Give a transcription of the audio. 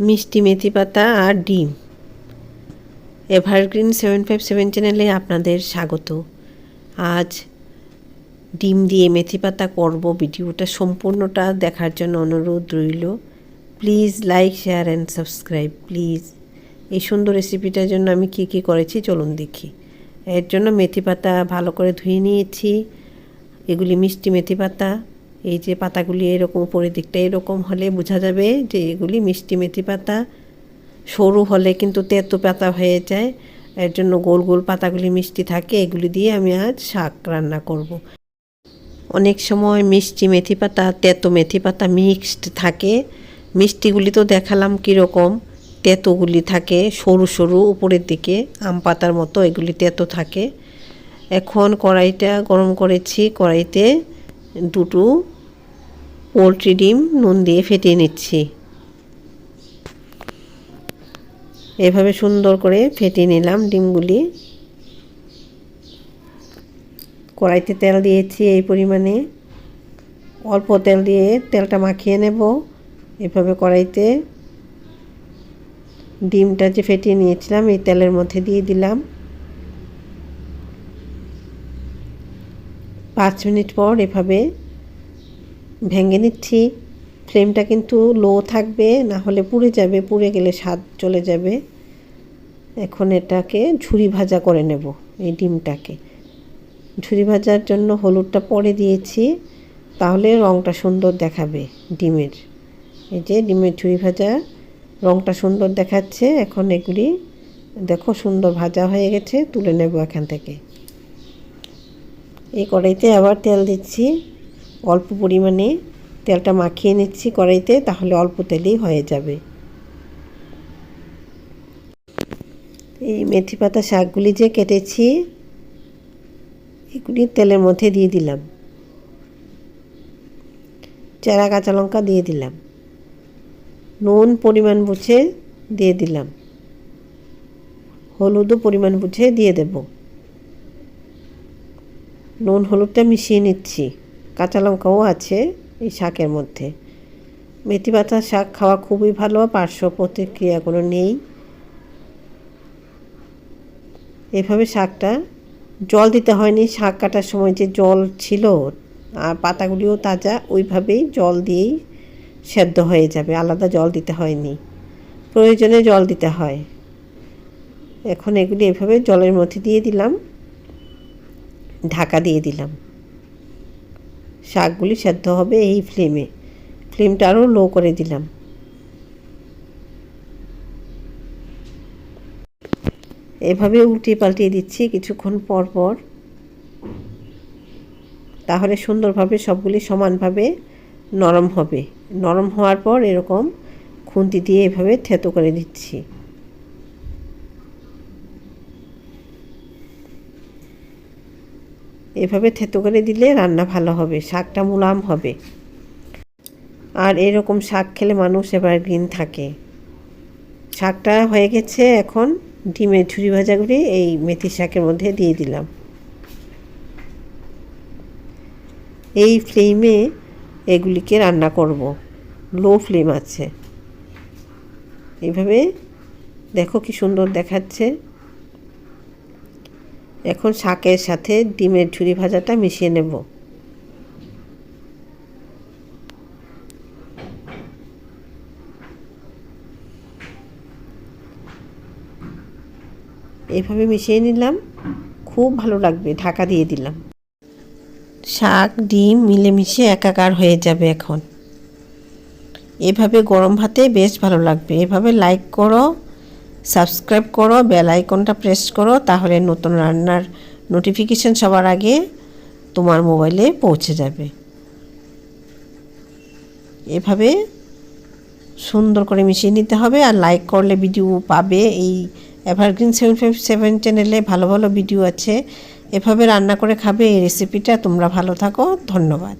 মিষ্টি মেথি পাতা আর ডিম। এভারগ্রিন সেভেন ফাইভ সেভেন চ্যানেলে আপনাদের স্বাগত। আজ ডিম দিয়ে মেথি পাতা করব। ভিডিওটা সম্পূর্ণটা দেখার জন্য অনুরোধ রইল। Please like, share and subscribe. Please এই সুন্দর রেসিপিটার জন্য আমি কি কি করেছি চলুন দেখি। এর জন্য মেথি পাতা ভালো করে ধুয়ে নিয়েছি। এগুলি মিষ্টি মেথি পাতা। এই যে পাতাগুলি এরকম উপরের দিকটা এরকম হলে বোঝা যাবে যে এগুলি মিষ্টি মেথি পাতা। সরু হলে কিন্তু তেতো পাতা হয়ে যায়। এর জন্য গোল গোল পাতাগুলি মিষ্টি থাকে। এগুলি দিয়ে আমি আজ শাক রান্না করব। অনেক সময় মিষ্টি মেথি পাতা, তেতো মেথি পাতা মিক্সড থাকে। মিষ্টিগুলি তো দেখালাম কীরকম? তেতোগুলি থাকে সরু সরু উপরের দিকে। আম পাতার মতো এগুলি তেতো থাকে। এখন কড়াইটা গরম করেছি। কড়াইতে দুটো পোলট্রি ডিম নুন দিয়ে ফেটিয়ে নিচ্ছি। এভাবে সুন্দর করে ফেটিয়ে নিলাম ডিমগুলি। কড়াইতে তেল দিয়েছি এই পরিমাণে। অল্প তেল দিয়ে তেলটা মাখিয়ে নেব। এভাবে কড়াইতে ডিমটা যে ফেটিয়ে নিয়েছিলাম, এই তেলের মধ্যে দিয়ে দিলাম। পাঁচ মিনিট পর এভাবে ভেঙে নিচ্ছি। ফ্লেমটা কিন্তু লো থাকবে, না হলে পুড়ে যাবে, পুড়ে গেলে স্বাদ চলে যাবে। এখন এটাকে ঝুরি ভাজা করে নেব, এই ডিমটাকে। ঝুরি ভাজার জন্য হলুদটা পরে দিয়েছি, তাহলে রঙটা সুন্দর দেখাবে ডিমের। এই যে ডিমের ঝুরি ভাজা রঙটা সুন্দর দেখাচ্ছে। এখন এগুলি দেখো সুন্দর ভাজা হয়ে গেছে, তুলে নেব এখান থেকে। এই কড়াইতে আবার তেল দিচ্ছি। অল্প পরিমাণে তেলটা মাখিয়ে নিচ্ছি কড়াইতে, তাহলে অল্প তেলেই হয়ে যাবে। এই মেথি পাতা শাকগুলি যে কেটেছি, এগুলি তেলের মধ্যে দিয়ে দিলাম। চেরা কাঁচা লঙ্কা দিয়ে দিলাম। নুন পরিমাণ বুঝে দিয়ে দিলাম। হলুদও পরিমাণ বুঝে দিয়ে দেব। নুন হলুদটা মিশিয়ে নিচ্ছি। কাঁচা লঙ্কাও আছে এই শাকের মধ্যে। মেথি পাতার শাক খাওয়া খুবই ভালো, পার্শ্ব প্রতিক্রিয়া কোনো নেই। এভাবে শাকটা জল দিতে হয়নি, শাক কাটার সময় যে জল ছিল আর পাতাগুলিও তাজা, ওইভাবেই জল দিয়েই সেদ্ধ হয়ে যাবে, আলাদা জল দিতে হয়নি। প্রয়োজনে জল দিতে হয়। এখন এগুলি এভাবে জলের মধ্যে দিয়ে দিলাম, ঢাকা দিয়ে দিলাম। শাকগুলি সেদ্ধ হবে এই ফ্লেমে। ফ্লেমটা আরও লো করে দিলাম। এভাবে উল্টিয়ে পাল্টিয়ে দিচ্ছি কিছুক্ষণ পর পর। তাহলে সুন্দরভাবে সবগুলি সমানভাবে নরম হবে। নরম হওয়ার পর এরকম খুন্তি দিয়ে এভাবে থেতো করে দিচ্ছি। এভাবে থেতো করে দিলে রান্না ভালো হবে, শাকটা মুলাম হবে। আর এরকম শাক খেলে মানুষ এবার গ্রিন থাকে। শাকটা হয়ে গেছে এখন ডিমের ঝুরি ভাজাগুলি এই মেথি শাকের মধ্যে দিয়ে দিলাম। এই ফ্লেমে এগুলিকে রান্না করব। লো ফ্লেম আছে। এইভাবে দেখো কি সুন্দর দেখাচ্ছে। এখন শাকের সাথে ডিমের ঝুরি ভাজাটা মিশিয়ে নেব। এভাবে মিশিয়ে নিলাম। খুব ভালো লাগবে, ঢাকা দিয়ে দিলাম। শাক, ডিম মিলেমিশে একাকার হয়ে যাবে এখন। এভাবে গরম ভাতে বেশ ভালো লাগবে। এভাবে লাইক করো। সাবস্ক্রাইব করো, বেল আইকনটা প্রেস করো, তাহলে নতুন রান্নার নোটিফিকেশান সবার আগে তোমার মোবাইলে পৌঁছে যাবে। এভাবে সুন্দর করে মিশিয়ে নিতে হবে আর লাইক করলে ভিডিও পাবে। এই এভারগ্রিন সেভেন ফাইভ সেভেন চ্যানেলে ভালো ভালো ভিডিও আছে। এভাবে রান্না করে খাবে এই রেসিপিটা তোমরা ভালো থাকো। ধন্যবাদ।